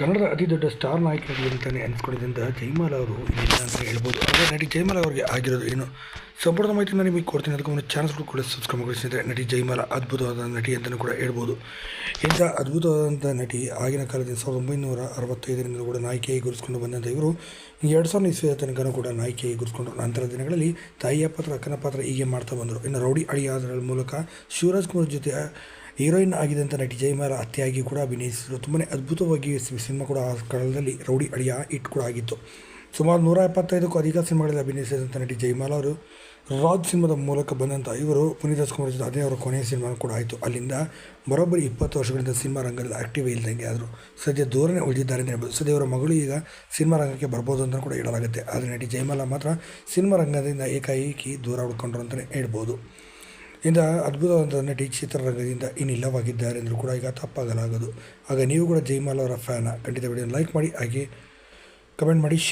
ಕನ್ನಡದ ಅತಿ ದೊಡ್ಡ ಸ್ಟಾರ್ ನಾಯಕರಾಗಿ ಅಂತಾನೆ ಅನಿಸ್ಕೊಂಡಿದ್ದಂಥ ಜೈಮಾಲ ಅವರು ಇಲ್ಲ ಅಂತ ಹೇಳ್ಬೋದು. ಅವರ ನಟಿ ಜೈಮಾಲ ಅವರಿಗೆ ಆಗಿರೋದು ಏನು? ಸಂಪೂರ್ಣ ಮಾಹಿತಿನ ನಿಮಗೆ ಕೊಡ್ತೀನಿ. ಅದಕ್ಕೆ ಒಂದು ಚಾನಲ್ಗಳು ಕೂಡ ಸಬ್ಸ್ಕ್ರೈಬ್ ಮಾಡಿಸಿದರೆ ನಟಿ ಜೈಮಾಲ ಅದ್ಭುತವಾದ ನಟಿ ಅಂತಲೂ ಕೂಡ ಹೇಳ್ಬೋದು. ಇಂಥ ಅದ್ಭುತವಾದಂಥ ನಟಿ ಆಗಿನ ಕಾಲದಲ್ಲಿ ಸಾವಿರದ ಒಂಬೈನೂರ ಅರವತ್ತೈದರಿಂದ ಕೂಡ ನಾಯಕಿಯಾಗಿ ಗುರುಸ್ಕೊಂಡು ಬಂದಂಥ ಇವರು ಎರಡು ಸಾವಿರ ಇಸ್ವಿಯ ತನಕನೂ ಕೂಡ ನಾಯಕಿಯಾಗಿ ಗುರುಸ್ಕೊಂಡ್ರು ನಂತರ ದಿನಗಳಲ್ಲಿ ತಾಯಿಯ ಪಾತ್ರ, ಅಕ್ಕನ ಪಾತ್ರ ಹೀಗೆ ಮಾಡ್ತಾ ಬಂದರು. ಇನ್ನು ರೌಡಿ ಅಳಿಯಾದರ ಮೂಲಕ ಶಿವರಾಜ್ ಕುಮಾರ್ ಜೊತೆ ಹೀರೋಯಿನ್ ಆಗಿದ್ದಂಥ ನಟಿ ಜಯಮಾಲ ಅತ್ತೆಯಾಗಿ ಕೂಡ ಅಭಿನಯಿಸಿದರು. ತುಂಬಾ ಅದ್ಭುತವಾಗಿ ಸಿನಿಮಾ ಕೂಡ ಆ ಕಾಲದಲ್ಲಿ ರೌಡಿ ಅಳಿಯ ಹಿಟ್ ಕೂಡ ಆಗಿತ್ತು. ಸುಮಾರು ನೂರ ಎಪ್ಪತ್ತೈದಕ್ಕೂ ಅಧಿಕ ಸಿನಿಮಾಗಳಲ್ಲಿ ಅಭಿನಯಿಸಿದಂಥ ನಟಿ ಜಯಮಾಲ ಅವರು ರಾಜ್ ಸಿನಿಮಾದ ಮೂಲಕ ಬಂದಂಥ ಇವರು ಪುನೀತ್ ರಾಜ್ಕುಮಾರ್ ಜೊತೆ ಅದೇ ಅವರ ಕೊನೆಯ ಸಿನಿಮಾ ಕೂಡ ಆಯಿತು. ಅಲ್ಲಿಂದ ಬರೋಬ್ಬರಿ ಇಪ್ಪತ್ತು ವರ್ಷಗಳಿಂದ ಸಿನಿಮಾ ರಂಗದಲ್ಲಿ ಆ್ಯಕ್ಟಿವ್ ಇಲ್ದಂಗೆ ಆದರು. ಸದ್ಯ ದೂರನೇ ಉಳಿದಿದ್ದಾರೆ ಅಂತ ಹೇಳ್ಬೋದು. ಸದ್ಯ ಅವರ ಮಗಳು ಈಗ ಸಿನಿಮಾ ರಂಗಕ್ಕೆ ಬರ್ಬೋದು ಅಂತ ಕೂಡ ಹೇಳಲಾಗುತ್ತೆ. ಆದರೆ ನಟಿ ಜಯಮಾಲ ಮಾತ್ರ ಸಿನಿಮಾ ರಂಗದಿಂದ ಏಕಾಏಕಿ ದೂರ ಉಳ್ಕೊಂಡ್ರು ಅಂತಲೇ ಹೇಳ್ಬೋದು. ಇಂದ ಅದ್ಭುತವಾದ ನಟಿ ಚಿತ್ರರಂಗದಿಂದ ಇನ್ನಿಲ್ಲವಾಗಿದ್ದಾರೆ ಅಂದರೂ ಕೂಡ ಈಗ ತಪ್ಪಾಗಲಾಗದು. ಆಗ ನೀವು ಕೂಡ ಜೈಮಾಲ್ ಅವರ ಫ್ಯಾನ ಖಂಡಿತ ವಿಡಿಯೋ ಲೈಕ್ ಮಾಡಿ, ಹಾಗೆ ಕಮೆಂಟ್ ಮಾಡಿ